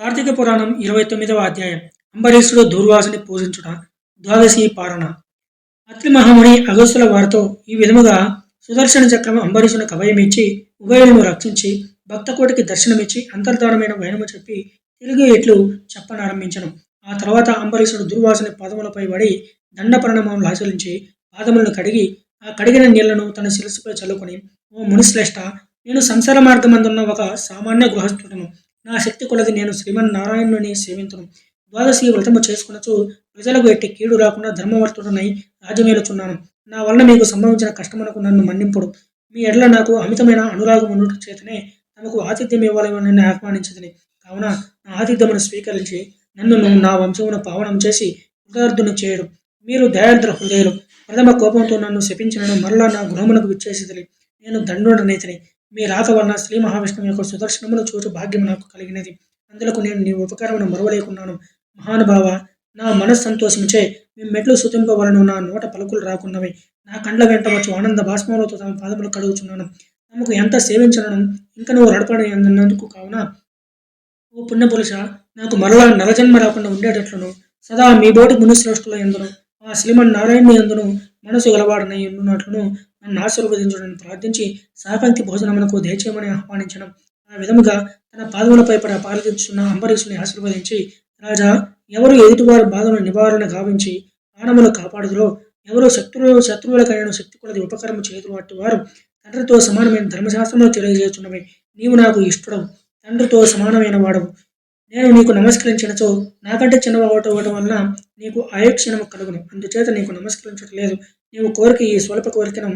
కార్తీక పురాణం ఇరవై తొమ్మిదవ అధ్యాయం. అంబరీషుడు దూర్వాసుని పూజించుట ద్వాదశి పారణ అత్రి మహాముని అగస్తుల వారితో ఈ విధముగా సుదర్శన చక్రం అంబరీషుని కవయమిచ్చి ఉభయులను రక్షించి భక్తకోటికి దర్శనమిచ్చి అంతర్ధానమైన వైనము చెప్పి తిరిగి ఎట్లు చెప్పనారంభించను. ఆ తర్వాత అంబరీషుడు దుర్వాసుని పాదములపై పడి దండ ప్రణామం ఆచరించి పాదములను కడిగి ఆ కడిగిన నీళ్ళను తన శిరస్సుపై చల్లుకొని ఓ మునిశ్రేష్ట నేను సంసార మార్గమందున్న ఒక సామాన్య గృహస్థుడను. నా శక్తి కొలది నేను శ్రీమన్నారాయణుని సేవించను ద్వాదశి వ్రతము చేసుకునచు ప్రజలకు ఎట్టి కీడు రాకుండా ధర్మవర్తుడనై రాజ్యమేలుచున్నాను. నా వలన మీకు సంభవించిన కష్టమునకు నన్ను మన్నింపుడు. మీ ఎడల నాకు అమితమైన అనురాగం ఉన్నట్టు చేతనే తమకు ఆతిథ్యం ఇవ్వాలని ఆహ్వానించదని కావున నా ఆతిథ్యమును స్వీకరించి నన్ను నా వంశమును పావనం చేసి కృతార్థుని చేయడు. మీరు దయాద్ర హృదయులు. ప్రథమ కోపంతో నన్ను శపించినను మరలా నా గృహమునకు విచ్చేసిదిలి నేను దండుడనైతిని. మీ రాక వలన శ్రీ మహావిష్ణువు యొక్క సుదర్శనములు చోటు భాగ్యం నాకు కలిగినది. అందులకు నేను నీ ఉపకారమును మరవలేకున్నాను. మహానుభావ నా మనస్సు సంతోషించే మీ మెట్లు సుతింపవలను నా నోట పలుకులు రాకున్నవి. నా కండ్ల వెంట వచ్చు ఆనంద భాస్మములతో తమ పాదములు కడుగుచున్నాను. తమకు ఎంత సేవించను ఇంకా నువ్వు నడపడం అందుకు కావున ఓ పుణ్యపురుష నాకు మరలా నరజన్మ రాకుండా ఉండేటట్లును. సదా మీ బోటి మునిశ్రేష్ఠుల ఎందును ఆ శ్రీమన్నారాయణ ఎందును మనసు గలవాడనై ఉన్నట్లును నన్ను ఆశీర్వదించడానికి ప్రార్థించి సాపంక్తి భోజనమునకు దయచేయమని ఆహ్వానించడం. ఆ విధముగా తన పాదములపై పడ పాలించున్న అంబరీషుని ఆశీర్వదించి రాజా ఎవరు ఎదుటివారి బాధను నివారణ గావించి ప్రాణములు కాపాడుదురో ఎవరు శత్రువు శత్రువులకైన శక్తి కొలది ఉపకరము చేతులు అట్టి వారు తండ్రితో సమానమైన ధర్మశాస్త్రంలో తెలియజేస్తున్నవి నీవు నాకు ఇష్టడం తండ్రితో సమానమైన వాడవు. నేను నీకు నమస్కరించినచో నాకంటే చిన్నవాడు అవ్వటం వలన నీకు ఆయక్షణము కలుగును. అందుచేత నీకు నమస్కరించడం లేదు. నీవు కోరిక ఈ స్వల్ప కోరికను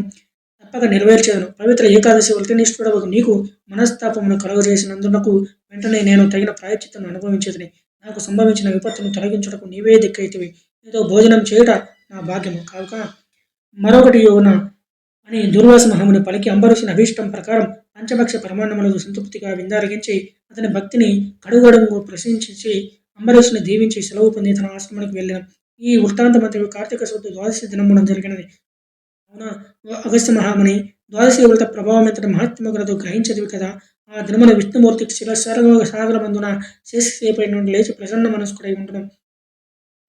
తప్పక నెరవేర్చేదను. పవిత్ర ఏకాదశి వృతనిష్ఠుడవు నీకు మనస్తాపమును కలుగజేసినందునకు వెంటనే నేను తగిన ప్రాయచిత్తను అనుభవించేదని. నాకు సంభవించిన విపత్తును తొలగించుటకు నీవే దిక్కైతివి. నీతో భోజనం చేయుట నా భాగ్యము కావుక. మరొకటి యోన అని దుర్వాస మహముని పలికి అంబరుసిన అభీష్టం ప్రకారం పంచభక్ష ప్రమాణములకు సంతృప్తిగా విందారగించి అతని భక్తిని కడుగడుగు ప్రశంసించి అంబరీషుని దీవించి సెలవు పొంది తన ఆశ్రమానికి వెళ్ళిన ఈ వృత్తాంతమంతటి కార్తీక శుద్ధ ద్వాదశి దినమున జరిగినది. అవున? అగస్త్య మహాముని ద్వాదశి వ్రత ప్రభావం ఎంత మహత్యమగలదు గ్రహించదు కదా. ఆ దినమున విష్ణుమూర్తి శిరసాగర సాగర మందున శేషసేపై నుండి లేచి ప్రసన్న మనస్కుడై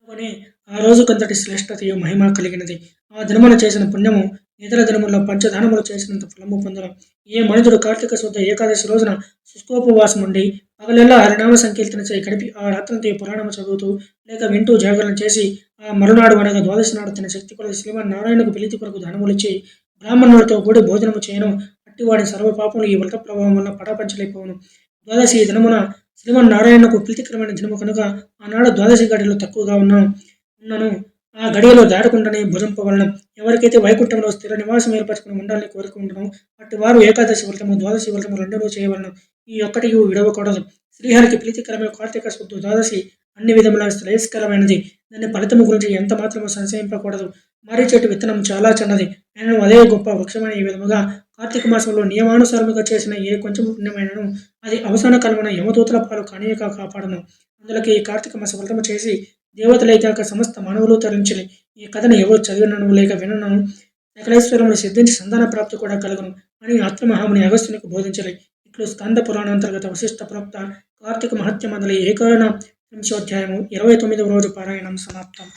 కానీ ఆ రోజు కొంతటి శ్రేష్టతయు మహిమ కలిగినది. ఆ దినమున చేసిన పుణ్యము ఇతర దినముల్లో పంచదానములు చేసినంత ఫలము పొందడం ఏ మనుషుడు కార్తీక శుద్ధ ఏకాదశి రోజున శుష్కోపవాసం ఉండి పగలెల్లా హరినామ సంకీర్తన చేయి గడిపి ఆ రాత్రంతి పురాణము చదువుతూ లేక వింటూ జాగరణ చేసి ఆ మరునాడు అనగా ద్వాదశి నాడు తన శక్తి కొరకు శ్రీమన్ నారాయణకు పిలితి కొరకు ధనములిచ్చి బ్రాహ్మణులతో కూడి భోజనము చేయను. అట్టివాడి సర్వ పాపములు ఈ వ్రత ప్రభావం వల్ల పటాపంచలైపోవును. ద్వాదశి దినమున శ్రీమన్ నారాయణకు ప్రీతికరమైన దినము కనుక ఆనాడు ద్వాదశి గడిలో తక్కువగా ఉన్నాను ఉన్నను. ఆ గడియలో దాటకుండానే భుజంపవలనం. ఎవరికైతే వైకుంఠంలో స్థిర నివాసం ఏర్పరచుకుని ఉండాలని కోరుకుంటున్నాం అటు వారు ఏకాదశి వ్రతము ద్వాదశి వ్రతము రెండూ చేయవలను. ఈ ఒక్కటి విడవకూడదు. శ్రీహరికి ప్రీతికరమైన కార్తీక శుద్ధ ద్వాదశి అన్ని విధముల శ్రేయస్కరమైనది. దాని ఫలితము గురించి ఎంత మాత్రము సంశయింపకూడదు. మర్రి చెట్టు విత్తనం చాలా చిన్నది. ఆయన అదే గొప్ప వృక్షమైన ఈ విధముగా కార్తీక మాసంలో నియమానుసారముగా చేసిన ఏ కొంచెం పుణ్యమైనను అది అవసాన కలమైన యమదూతల పాలు కానీయక కాపాడను. అందులోకి ఈ కార్తీక మాస వ్రతము చేసి దేవతలైకాక సమస్త మానవులు తరించలే ఈ కథను ఎవరు చదివినను లేక వినను సకలేశ్వరమును సిద్ధించి సంతాన ప్రాప్తి కూడా కలుగును. అని ఆత్మహాముని అగస్త్యునికి బోధించలే ఇట్లు స్కంద పురాణాంతర్గత వశిష్ట ప్రవక్త కార్తీక మహత్య మొదలై ఏకాన వింశోధ్యాయము ఇరవై తొమ్మిదవ రోజు పారాయణం సమాప్తం